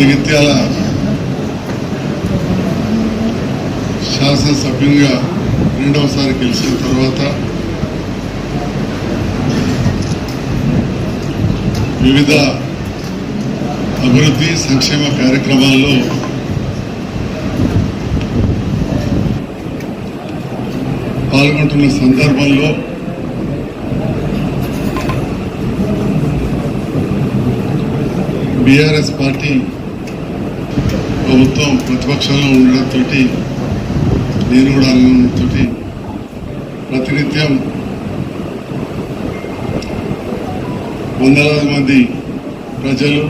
జగిత్యాల శాసనసభ్యునిగా రెండవసారి గెలిచిన తర్వాత వివిధ అభివృద్ధి సంక్షేమ కార్యక్రమాల్లో పాల్గొంటున్న సందర్భంలో బీఆర్ఎస్ పార్టీ ప్రభుత్వం ప్రతిపక్షంలో ఉండేతోటి నేను కూడా అనుకున్నతోటి ప్రతినిత్యం వందలాది మంది ప్రజలు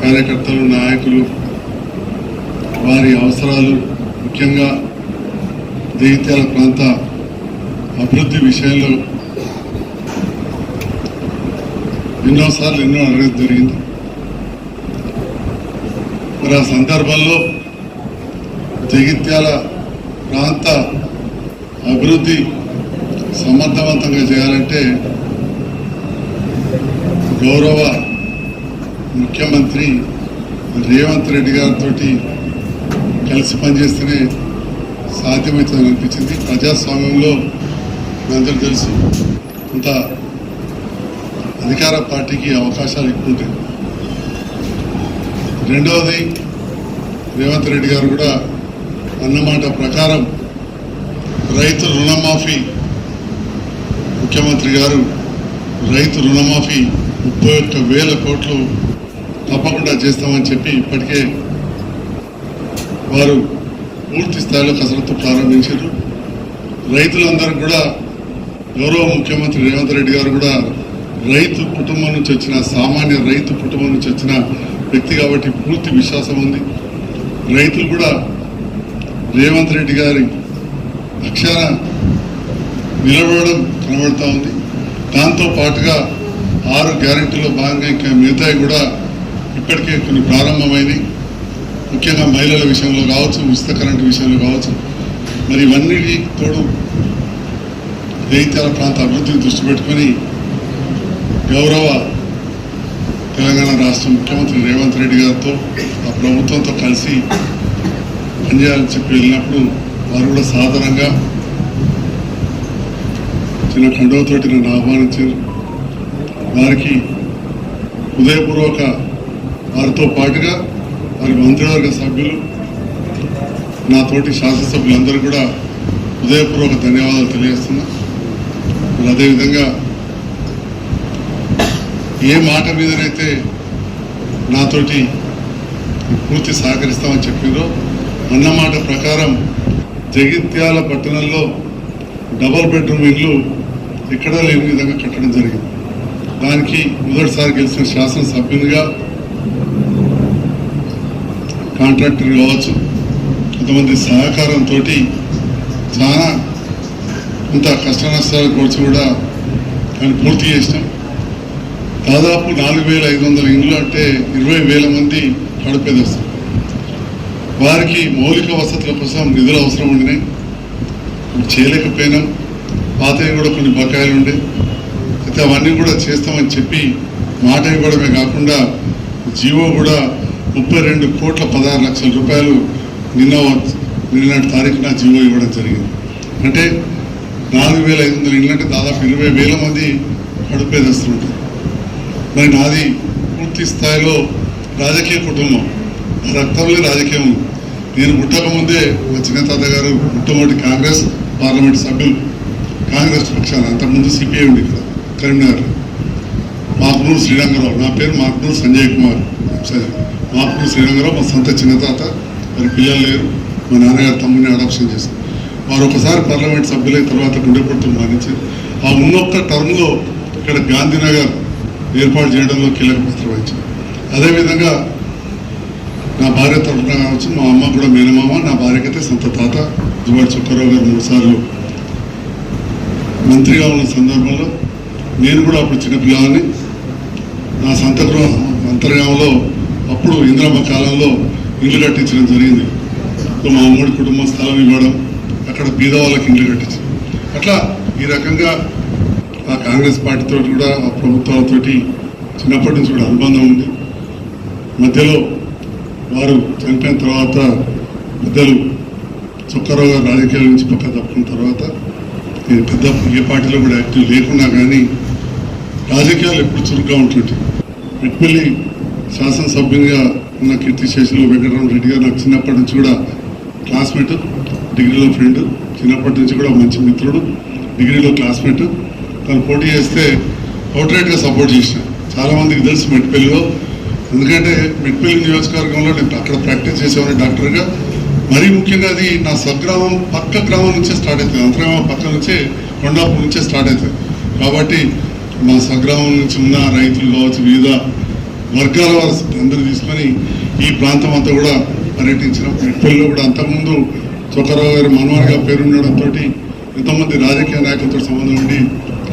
కార్యకర్తలు నాయకులు వారి అవసరాలు ముఖ్యంగా జగిత్యాల ప్రాంత అభివృద్ధి విషయంలో ఎన్నోసార్లు ఎన్నో అడగడం జరిగింది. మరి ఆ సందర్భంలో జగిత్యాల ప్రాంత అభివృద్ధి సమర్థవంతంగా చేయాలంటే గౌరవ ముఖ్యమంత్రి రేవంత్ రెడ్డి గారితో కలిసి పనిచేస్తేనే సాధ్యమవుతుందని అనిపించింది. ప్రజాస్వామ్యంలో అందరూ తెలుసు కొంత అధికార పార్టీకి అవకాశాలు ఎక్కువ ఉంటాయి. రెండవది రేవంత్ రెడ్డి గారు కూడా అన్నమాట ప్రకారం రైతు రుణమాఫీ ముఖ్యమంత్రి గారు రైతు రుణమాఫీ ముప్పై ఒక్క వేల కోట్లు తప్పకుండా చేస్తామని చెప్పి ఇప్పటికే వారు పూర్తి స్థాయిలో కసరత్తు ప్రారంభించారు. రైతులందరూ కూడా గౌరవ ముఖ్యమంత్రి రేవంత్ రెడ్డి గారు కూడా రైతు కుటుంబం నుంచి వచ్చిన సామాన్య రైతు కుటుంబం నుంచి వచ్చిన వ్యక్తి కాబట్టి పూర్తి విశ్వాసం ఉంది. రైతులు కూడా రేవంత్ రెడ్డి గారి అక్షర నిలబడడం కనబడతా ఉంది. దాంతో పాటుగా ఆరు గ్యారెంటీలో భాగంగా ఇంకా మిగతాయి కూడా ఇప్పటికే కొన్ని ప్రారంభమైనవి ముఖ్యంగా మహిళల విషయంలో కావచ్చు ఉచిత కరెంటు విషయంలో కావచ్చు. మరి ఇవన్నిటి తోడు జగిత్యాల ప్రాంత అభివృద్ధిని దృష్టి పెట్టుకొని గౌరవ తెలంగాణ రాష్ట్ర ముఖ్యమంత్రి రేవంత్ రెడ్డి గారితో ఆ ప్రభుత్వంతో కలిసి పనిచేయాలని చెప్పి వెళ్ళినప్పుడు వారు కూడా సాధారణంగా చిన్న కండవతోటి నన్ను ఆహ్వానించారు. వారికి హృదయపూర్వక వారితో పాటుగా వారి మంత్రివర్గ సభ్యులు నా తోటి శాసనసభ్యులందరూ కూడా హృదయపూర్వక ధన్యవాదాలు తెలియజేస్తున్నా. అదేవిధంగా ఏ మాట మీదనైతే నాతోటి పూర్తి సహకరిస్తామని చెప్పిందో అన్నమాట ప్రకారం జగిత్యాల పట్టణంలో డబల్ బెడ్రూమ్ ఇల్లు ఎక్కడా లేని విధంగా కట్టడం జరిగింది. దానికి మొదటిసారి గెలిచిన శాసనసభ్యునిగా కాంట్రాక్టర్ కావచ్చు కొంతమంది సహకారంతో చాలా కొంత కష్ట నష్టాలు కూర్చి కూడా దాన్ని పూర్తి చేసినాం. దాదాపు నాలుగు వేల ఐదు వందల ఇండ్లు అంటే ఇరవై వేల మంది కడుపేదస్తారు వారికి మౌలిక వసతుల కోసం నిధులు అవసరం ఉండినాయి. చేయలేకపోయినాం. పాతవి కూడా కొన్ని బకాయిలు ఉండే. అయితే అవన్నీ కూడా చేస్తామని చెప్పి మాట ఇవ్వడమే కాకుండా జీవో కూడా ముప్పై రెండు కోట్ల పదహారు లక్షల రూపాయలు నిన్న నిన్నటి తారీఖున జీవో ఇవ్వడం జరిగింది. అంటే నాలుగు వేల ఐదు వందల ఇళ్ళంటే దాదాపు ఇరవై వేల మంది కడుపేదస్తుంటారు మరి నాది పూర్తి స్థాయిలో రాజకీయ కుటుంబం. రక్తంలో రాజకీయం నేను పుట్టకముందే వచ్చిన తాత గారు మొట్టమొదటి కాంగ్రెస్ పార్లమెంట్ సభ్యులు. కాంగ్రెస్ పక్షాన అంతకుముందు సిపిఐ ఉంది ఇక్కడ కరీంనగర్ మాకునూరు శ్రీరంగరావు నా పేరు మాకునూరు సంజయ్ కుమార్. సరే మాకునూరు శ్రీరంగరావు మా సొంత చిన్న తాత మరి పిల్లలు లేరు. మా నాన్నగారు తమ్ముని అడాప్షన్ చేశారు. వారు ఒకసారి పార్లమెంట్ సభ్యులైన తర్వాత గుండెపడుతులు మారించారు ఆ ఉన్నొక్క టర్మ్లో ఇక్కడ గాంధీనగర్ ఏర్పాటు చేయడంలో కీలక పాత్ర వహించారు అదేవిధంగా నా భార్య తరఫున కావచ్చు మా అమ్మ కూడా మేనమామ నా భార్యకైతే సొంత తాత దువాడి చుక్కారావు గారు మూడు సార్లు మంత్రిగా ఉన్న సందర్భంలో నేను కూడా అప్పుడు చిన్నపిల్లని నా సొంత గృహం అంతర్గామంలో అప్పుడు ఇంద్రమ్మ కాలంలో ఇల్లు కట్టించడం జరిగింది. మా అమ్మడి కుటుంబం స్థలం ఇవ్వడం అక్కడ బీద వాళ్ళకి ఇల్లు కట్టించడం. అట్లా ఈ రకంగా ఆ కాంగ్రెస్ పార్టీతో కూడా ఆ ప్రభుత్వాలతో చిన్నప్పటి నుంచి కూడా అనుబంధం ఉంది. మధ్యలో వారు చనిపోయిన తర్వాత పెద్దలు చుక్కారావు గారు రాజకీయాల నుంచి పక్క తప్పుకున్న తర్వాత నేను పెద్ద ఏ పార్టీలో కూడా యాక్టివ్ లేకున్నా కానీ రాజకీయాలు ఎప్పుడు చురుగ్గా ఉంటుంది మెట్పల్లి శాసనసభ్యునిగా ఉన్న కీర్తి శేషులు వెంకటరామ రెడ్డి గారు నాకు చిన్నప్పటి నుంచి కూడా క్లాస్మేట్ డిగ్రీలో ఫ్రెండ్. చిన్నప్పటి నుంచి కూడా మంచి మిత్రుడు డిగ్రీలో క్లాస్మేట్. తను పోటీ చేస్తే అవుట్రైట్గా సపోర్ట్ చేసిన. చాలామందికి తెలుసు మెట్పల్లిలో ఎందుకంటే మెట్పల్లి నియోజకవర్గంలో నేను అక్కడ ప్రాక్టీస్ చేసేవాడిని డాక్టర్గా. మరీ ముఖ్యంగా అది నా స్వగ్రామం పక్క గ్రామం నుంచే స్టార్ట్ అవుతుంది అంతర్గ్రామం పక్క నుంచే కొండాపూర్ నుంచే స్టార్ట్ అవుతుంది కాబట్టి మా స్వగ్రామం నుంచి ఉన్న రైతులు కావచ్చు వివిధ వర్గాల వారు అందరూ తీసుకొని ఈ ప్రాంతం అంతా కూడా పర్యటించిన మెట్పల్లిలో కూడా అంతకుముందు చొక్కరావు గారి మనవారిగా పేరుండడంతో ఎంతోమంది రాజకీయ నాయకులతో సంబంధం ఉండి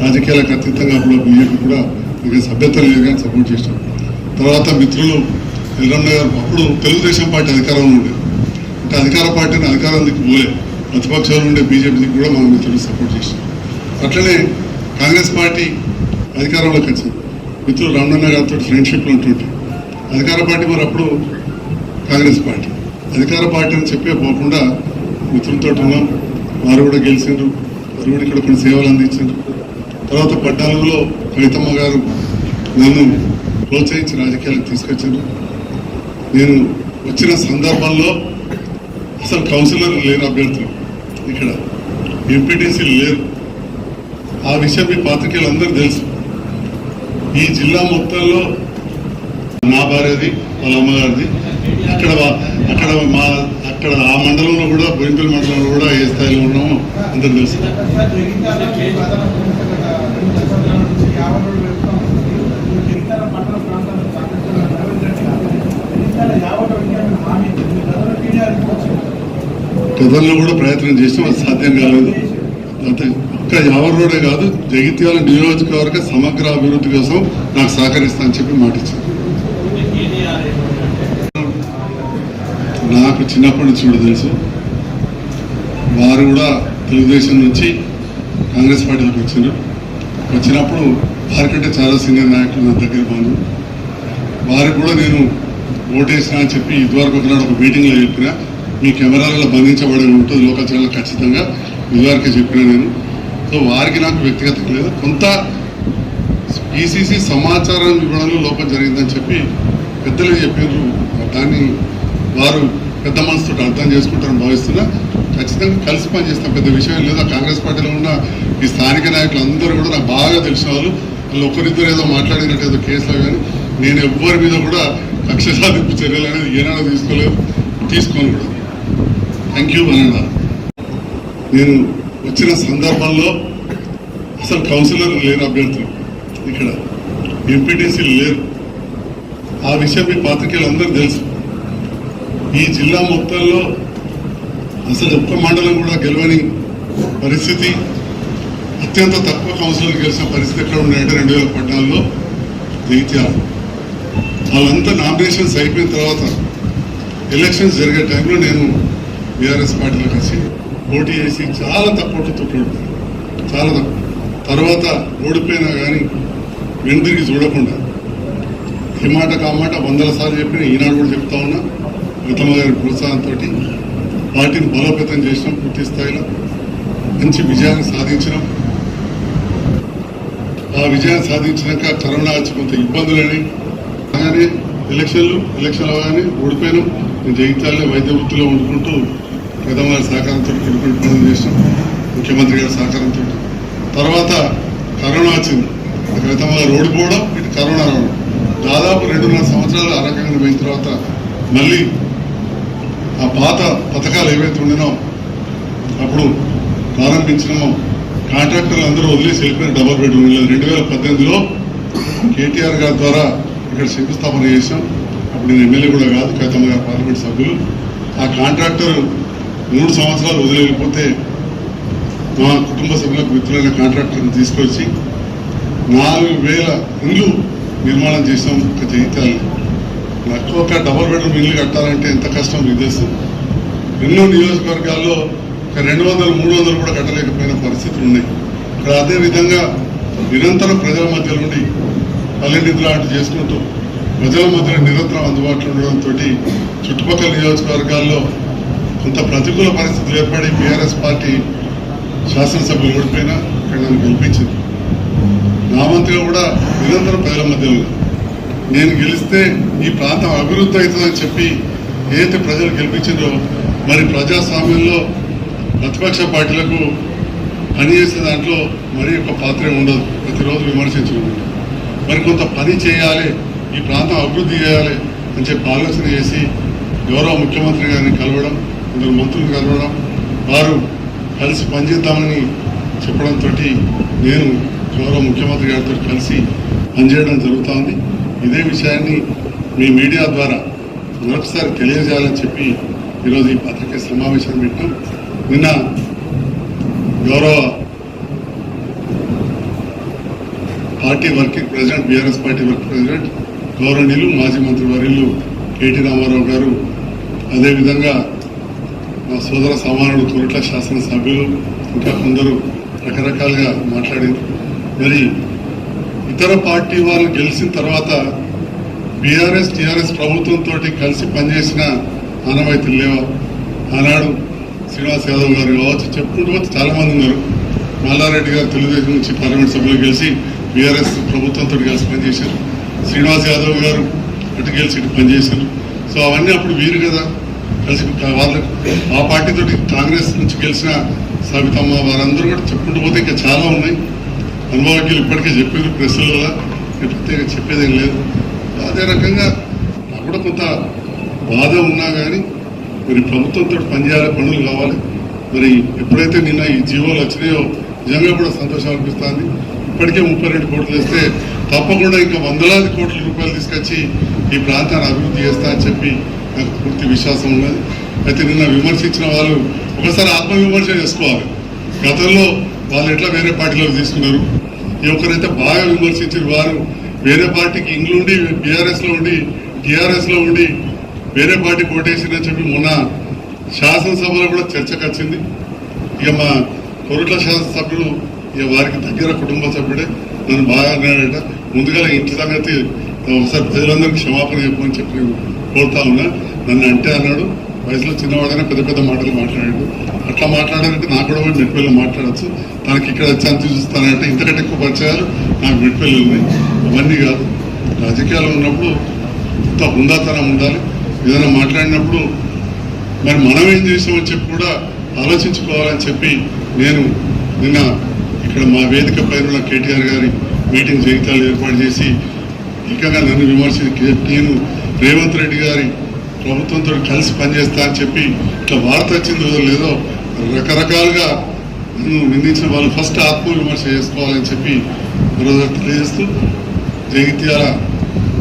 రాజకీయాలకు అతీతంగా అప్పుడు బీజేపీ కూడా ఇక సభ్యత లేదు కానీ సపోర్ట్ చేసినాం తర్వాత మిత్రులు ఎల్రమ్మ గారు అప్పుడు తెలుగుదేశం పార్టీ అధికారంలో ఉండేది అంటే అధికార పార్టీని అధికారం దిక్కు పోలే. ప్రతిపక్షాలు ఉండే బీజేపీకి కూడా మన మిత్రులు సపోర్ట్ చేసినాం అట్లనే కాంగ్రెస్ పార్టీ అధికారంలోకి వచ్చింది. మిత్రులు రమణన్న గారితో ఫ్రెండ్షిప్లు ఉంటుంటే. అధికార పార్టీ మరి అప్పుడు కాంగ్రెస్ పార్టీ. అధికార పార్టీ అని చెప్పే పోకుండా మిత్రులతో ఉన్నాం. వారు కూడా గెలిచిండ్రు. వారు కూడా ఇక్కడ కొన్ని సేవలు అందించారు తర్వాత పద్నాలుగులో కవితమ్మ గారు నన్ను ప్రోత్సహించి రాజకీయాలకు తీసుకొచ్చారు. నేను వచ్చిన సందర్భంలో అసలు కౌన్సిలర్ లేరు అభ్యర్థులు ఇక్కడ. ఎంపీటీసీలు లేరు. ఆ విషయం మీ పాత్రికేయులు అందరూ తెలుసు. ఈ జిల్లా మొత్తంలో నా భార్యది వాళ్ళ అమ్మగారిది అక్కడ వా- అక్కడ మా అక్కడ ఆ మండలంలో కూడా బోయింపల్లి మండలంలో కూడా ఏ స్థాయిలో ఉన్నామో అందరూ తెలుసు. గతంలో కూడా ప్రయత్నం చేసినాం అది సాధ్యం కాలేదు. అంతే. ఒక్క యావర్ రోడే కాదు జగిత్యాల నియోజకవర్గ సమగ్ర అభివృద్ధి కోసం నాకు సహకరిస్తా అని చెప్పి మాట నాకు చిన్నప్పటి నుంచి కూడా తెలుసు. వారు కూడా తెలుగుదేశం నుంచి కాంగ్రెస్ పార్టీలోకి వచ్చారు వచ్చినప్పుడు వారికంటే చాలా సీనియర్ నాయకులు నా దగ్గర బాను వారికి కూడా నేను ఓటేసినా అని చెప్పి ఇదివరకు ఒకనాడు ఒక మీటింగ్లో చెప్పిన మీ కెమెరాలలో బంధించబడి ఉంటుంది లోకల్ ఛానల్ ఖచ్చితంగా ఇదివరకే చెప్పిన నేను. సో వారికి నాకు వ్యక్తిగతం లేదు. కొంత పీసీసీ సమాచారం ఇవ్వడంలో లోపం జరిగిందని చెప్పి పెద్దలు చెప్పారు దాన్ని వారు పెద్ద మనసుతో అర్థం చేసుకుంటారని భావిస్తున్నా ఖచ్చితంగా కలిసి పనిచేస్తాం. పెద్ద విషయం లేదు. కాంగ్రెస్ పార్టీలో ఉన్న ఈ స్థానిక నాయకులు అందరూ కూడా నాకు బాగా తెలిసిన వాళ్ళు. వాళ్ళు ఒకరిద్దరు ఏదో మాట్లాడినట్టు ఏదో కేసులు కానీ నేను ఎవ్వరి మీద కూడా కక్ష సాధింపు చర్యలు అనేది ఏనాడో తీసుకోలేదు. తీసుకోను కూడా. థ్యాంక్ యూ అనండా నేను వచ్చిన సందర్భంలో అసలు కౌన్సిలర్ లేరు అభ్యర్థులు ఇక్కడ. ఎంపీటీసీలు లేరు. ఆ విషయం మీ పాత్రికేయులు అందరూ తెలుసు. ఈ జిల్లా మొత్తంలో అసలు ఒక్క మండలం కూడా గెలవని పరిస్థితి. అత్యంత తక్కువ కౌన్సిలర్లు గెలిచిన పరిస్థితి ఎక్కడ ఉన్నాయంటే రెండు వేల పద్నాలుగులో జగిత్యాల. వాళ్ళంతా నామినేషన్స్ అయిపోయిన తర్వాత ఎలక్షన్స్ జరిగే టైంలో నేను బీఆర్ఎస్ పార్టీలో కలిసి పోటీ చేసి చాలా తక్కువ ఓటుతో చాలా తక్కువ. తర్వాత ఓడిపోయినా కానీ వెనుదిరిగి చూడకుండా ఏ మాట కామాట వందల సార్లు చెప్పిన ఈనాడు కూడా చెప్తా ఉన్నా. గౌతమ గారి ప్రోత్సాహంతో వాటిని బలోపేతం చేసినాం పూర్తి స్థాయిలో. మంచి విజయాన్ని సాధించినాం. ఆ విజయాన్ని సాధించినాక కరోనా వచ్చి కొంత ఇబ్బందులని కానీ ఎలక్షన్లు ఎలక్షన్ అవగానే ఓడిపోయినాం. నేను జగిత్యాలలో వైద్య వృత్తిలో ఉండుకుంటూ ప్రథమ గారి సహకారంతో కొడుకుంటూ పనులు చేసినాం. ముఖ్యమంత్రి గారి సహకారంతో. తర్వాత కరోనా వచ్చింది. క్రితం గారు ఓడిపోవడం ఇటు కరోనా రావడం. దాదాపు రెండున్నర సంవత్సరాలు ఆరోగ్యంగా పోయిన తర్వాత మళ్ళీ ఆ పాత పథకాలు ఏవైతే ఉండినో అప్పుడు ప్రారంభించినామో కాంట్రాక్టర్లు అందరూ వదిలేసి వెళ్ళిపోయిన డబల్ బెడ్రూమ్ ఇల్లు. రెండు వేల పద్దెనిమిదిలో కేటీఆర్ గారి ద్వారా ఇక్కడ శంకుస్థాపన చేశాం. అప్పుడు నేను ఎమ్మెల్యే కూడా కాదు కైతమ్మ గారు పార్లమెంట్ సభ్యులు. ఆ కాంట్రాక్టర్ మూడు సంవత్సరాలు వదిలేకపోతే మా కుటుంబ సభ్యులకు మిత్రులైన కాంట్రాక్టర్ని తీసుకొచ్చి నాలుగు వేల ఇల్లు నిర్మాణం చేసాం ఒక జగిత్యాలని నాకు ఒక డబుల్ బెడ్రూమ్ ఇల్లు కట్టాలంటే ఎంత కష్టం మీకు తెలుసు? ఎన్నో నియోజకవర్గాల్లో ఒక రెండు వందలు మూడు వందలు కూడా కట్టలేకపోయిన పరిస్థితులు ఉన్నాయి. ఇక్కడ అదేవిధంగా నిరంతరం ప్రజల మధ్యలో ఉండి పల్లె చేసుకుంటూ ప్రజల మధ్య నిరంతరం అందుబాటులో ఉండడంతో చుట్టుపక్కల నియోజకవర్గాల్లో కొంత ప్రతికూల పరిస్థితులు ఏర్పడి బీఆర్ఎస్ పార్టీ శాసనసభ్యులు ఓడిపోయినా ఇక్కడ నన్ను గెలిపించింది. నా మంత్రిగా కూడా నిరంతరం ప్రజల మధ్యలో నేను గెలిస్తే ఈ ప్రాంతం అభివృద్ధి అవుతుందని చెప్పి ఏదైతే ప్రజలు గెలిపించిందో మరి ప్రజాస్వామ్యంలో ప్రతిపక్ష పార్టీలకు పనిచేసే దాంట్లో మరి ఒక పాత్ర ఉండదు. ప్రతిరోజు విమర్శించుకుంటాం మరి కొంత పని చేయాలి ఈ ప్రాంతం అభివృద్ధి చేయాలి అని చెప్పి ఆలోచన చేసి గౌరవ ముఖ్యమంత్రి గారిని కలవడం కొందరు మంత్రులు కలవడం వారు కలిసి పనిచేద్దామని చెప్పడంతో నేను గౌరవ ముఖ్యమంత్రి గారితో కలిసి పనిచేయడం జరుగుతోంది ఇదే విషయాన్ని మీ మీడియా ద్వారా మరొకసారి తెలియజేయాలని చెప్పి ఈరోజు ఈ పత్రికా సమావేశం పెట్టాం. నిన్న గౌరవ party working president BRS party working president గౌరవనీయులు మాజీ మంత్రి వర్యులు కేటీ రామారావు గారు అదేవిధంగా మా సోదర సమానుడు తొలిట్ల శాసనసభ్యులు ఇంకా కొందరు రకరకాలుగా మాట్లాడింది మరి ఇతర పార్టీ వాళ్ళు గెలిచిన తర్వాత బీఆర్ఎస్ టీఆర్ఎస్ ప్రభుత్వంతో కలిసి పనిచేసిన ఆనవాయితీలు లేవా. ఆనాడు శ్రీనివాస్ యాదవ్ గారు కావచ్చు చెప్పుకుంటూ పోతే చాలామంది ఉన్నారు. మల్లారెడ్డి గారు తెలుగుదేశం నుంచి పార్లమెంట్ సభ్యులు గెలిచి బీఆర్ఎస్ ప్రభుత్వంతో కలిసి పనిచేశారు. శ్రీనివాస్ యాదవ్ గారు అటు గెలిచి ఇటు పనిచేశారు. సో అవన్నీ అప్పుడు వీరు కదా. కలిసి వాళ్ళు ఆ పార్టీతో కాంగ్రెస్ నుంచి గెలిచిన సబితమ్మ వారందరూ కూడా చెప్పుకుంటూ పోతే ఇంకా చాలా ఉన్నాయి. అనుభవజ్ఞులు ఇప్పటికే చెప్పింది ప్రెస్లలో నేను ప్రత్యేక చెప్పేదేం లేదు. అదే రకంగా నాకు కూడా కొంత బాధ ఉన్నా కానీ మరి ప్రభుత్వంతో పనిచేయాలి పనులు కావాలి. మరి ఎప్పుడైతే నిన్న ఈ జీవోలు వచ్చినాయో నిజంగా కూడా సంతోషం అనిపిస్తుంది. ఇప్పటికే ముప్పై రెండు కోట్లు వేస్తే తప్పకుండా ఇంకా వందలాది కోట్ల రూపాయలు తీసుకొచ్చి ఈ ప్రాంతాన్ని అభివృద్ధి చేస్తా అని చెప్పి నాకు పూర్తి విశ్వాసం ఉన్నది. అయితే నిన్న విమర్శించిన వాళ్ళు ఒకసారి ఆత్మవిమర్శ చేసుకోవాలి. గతంలో వాళ్ళు ఎట్లా వేరే పార్టీలోకి తీసుకున్నారు? ఈ ఒక్కరైతే బాగా విమర్శించిన వారు వేరే పార్టీకి ఇంగ్లుండి ఉండి లో ఉండి టీఆర్ఎస్లో ఉండి వేరే పార్టీ కోటేసిందని చెప్పి మొన్న శాసనసభలో కూడా చర్చకు వచ్చింది ఇక మా కొరట్ల శాసనసభ్యుడు ఇక వారికి దగ్గర కుటుంబ సభ్యుడే నన్ను బాగా అన్నాడట. ముందుగా ఇంటి సంగతి ఒకసారి ప్రజలందరికీ క్షమాపణ చెప్పమని చెప్పి కోరుతా ఉన్నా. నన్ను అంటే అన్నాడు. వయసులో చిన్నవాడైనా పెద్ద పెద్ద మాటలు మాట్లాడాడు. అట్లా మాట్లాడాలంటే నాకు కూడా పోయి మిడ్పిల్లలు మాట్లాడచ్చు. తనకి ఇక్కడ వచ్చాను చూస్తానంటే ఇంతకంటే ఎక్కువ పరిచయాలు నాకు మిడ్పిల్లలు ఉన్నాయి. అవన్నీ కాదు. రాజకీయాలు ఉన్నప్పుడు ఇంత హుందాతనం ఉండాలి. ఏదైనా మాట్లాడినప్పుడు మరి మనం ఏం చేసామని చెప్పి కూడా ఆలోచించుకోవాలని చెప్పి నేను నిన్న ఇక్కడ మా వేదిక పైన ఉన్న కేటీఆర్ గారి మీటింగ్ జగితాలు ఏర్పాటు చేసి ఇంకా నన్ను విమర్శించి నేను రేవంత్ రెడ్డి గారి ప్రభుత్వంతో కలిసి పనిచేస్తా అని చెప్పి ఇట్లా వార్త వచ్చింది లేదో రకరకాలుగా నన్ను నిందించిన వాళ్ళు ఫస్ట్ ఆత్మవిమర్శ చేసుకోవాలని చెప్పి బ్రదర్ తెలియజేస్తూ జగిత్యాల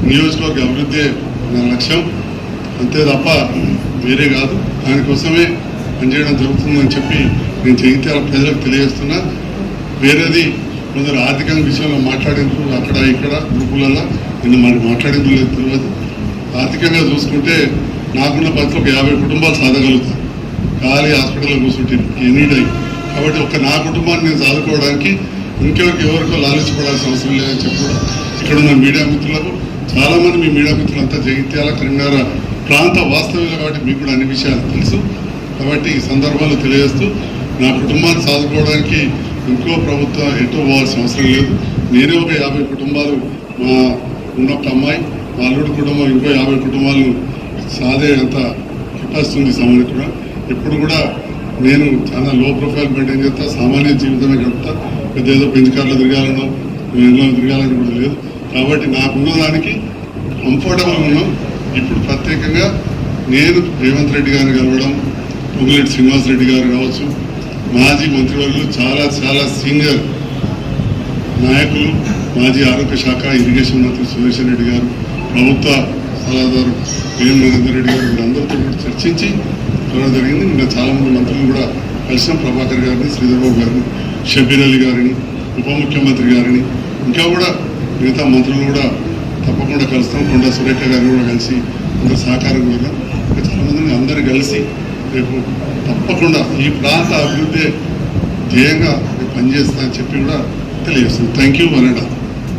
నియోజకవర్గ అభివృద్ధి నా లక్ష్యం. అంతే తప్ప వేరే కాదు. దానికోసమే పనిచేయడం జరుగుతుందని చెప్పి నేను జగిత్యాల ప్రజలకు తెలియజేస్తున్నా. వేరేది కొందరు ఆర్థికంగా విషయంలో మాట్లాడేందుకు అక్కడ ఇక్కడ గ్రూపులలో నిన్న మనకు మాట్లాడేందుకు లేదు తెలియదు. ఆర్థికంగా చూసుకుంటే నాకున్న పరిస్థితి ఒక యాభై కుటుంబాలు సాధగలుగుతాను ఖాళీ హాస్పిటల్లో కూర్చుంటే ఎనీ టై కాబట్టి ఒక నా కుటుంబాన్ని నేను సాధుకోవడానికి ఇంకెవరికి ఎవరికో లాలించబడాల్సిన అవసరం లేదని చెప్పి కూడా ఇక్కడ ఉన్న మీడియా మిత్రులకు చాలామంది మీ మీడియా మిత్రులంతా జగిత్యాల కరీంనగర్ ప్రాంత వాస్తవ్యులు కాబట్టి మీకు కూడా అన్ని విషయాలు తెలుసు. కాబట్టి ఈ సందర్భాలు తెలియజేస్తూ నా కుటుంబాన్ని సాదుకోవడానికి ఇంకో ప్రభుత్వం ఎటు పోవాల్సిన అవసరం లేదు. నేనే ఒక యాభై కుటుంబాలు మా ఉన్న ఒక అమ్మాయి మా అల్లుడి కుటుంబం ఇంకో యాభై కుటుంబాలను సాదే అంత కెపాసిటీ ఉంది సమాజం కూడా ఎప్పుడు కూడా నేను చాలా లో ప్రొఫైల్ మెయింటైన్ చేస్తా సామాన్య జీవితమే గడుపుతా. పెద్ద ఏదో పెంచు కార్లో తిరగాలనో ఇంట్లో తిరగాలని కూడా లేదు. కాబట్టి నాకున్న దానికి కంఫర్టబుల్ ఉన్నాం. ఇప్పుడు ప్రత్యేకంగా నేను రేవంత్ రెడ్డి గారిని కలవడం పొంగులెడ్డి శ్రీనివాస్ రెడ్డి గారు కావచ్చు మాజీ మంత్రివర్యులు చాలా చాలా సీనియర్ నాయకులు మాజీ ఆరోగ్య శాఖ ఇరిగేషన్ మంత్రి సురేష్ రెడ్డి గారు ప్రభుత్వ సలహాదారు వేణు రెడ్డి గారు వీళ్ళందరితో కూడా చర్చించి చూడడం జరిగింది. ఇంకా చాలా మంది మంత్రులు కూడా కలిసిన ప్రభాకర్ గారిని శ్రీధర్బాబు గారిని షబీర్ అలీ గారిని ఉప ముఖ్యమంత్రి గారిని ఇంకా కూడా మిగతా మంత్రులు కూడా తప్పకుండా కలుస్తాం. కొండ సురేఖ గారిని కూడా కలిసి అందరు సహకారం కూడా ఇంకా చాలామందిని అందరు కలిసి రేపు తప్పకుండా ఈ ప్రాంత అభివృద్ధి ధ్యేయంగా పనిచేస్తా అని చెప్పి కూడా తెలియజేస్తుంది థ్యాంక్ యూ వనడా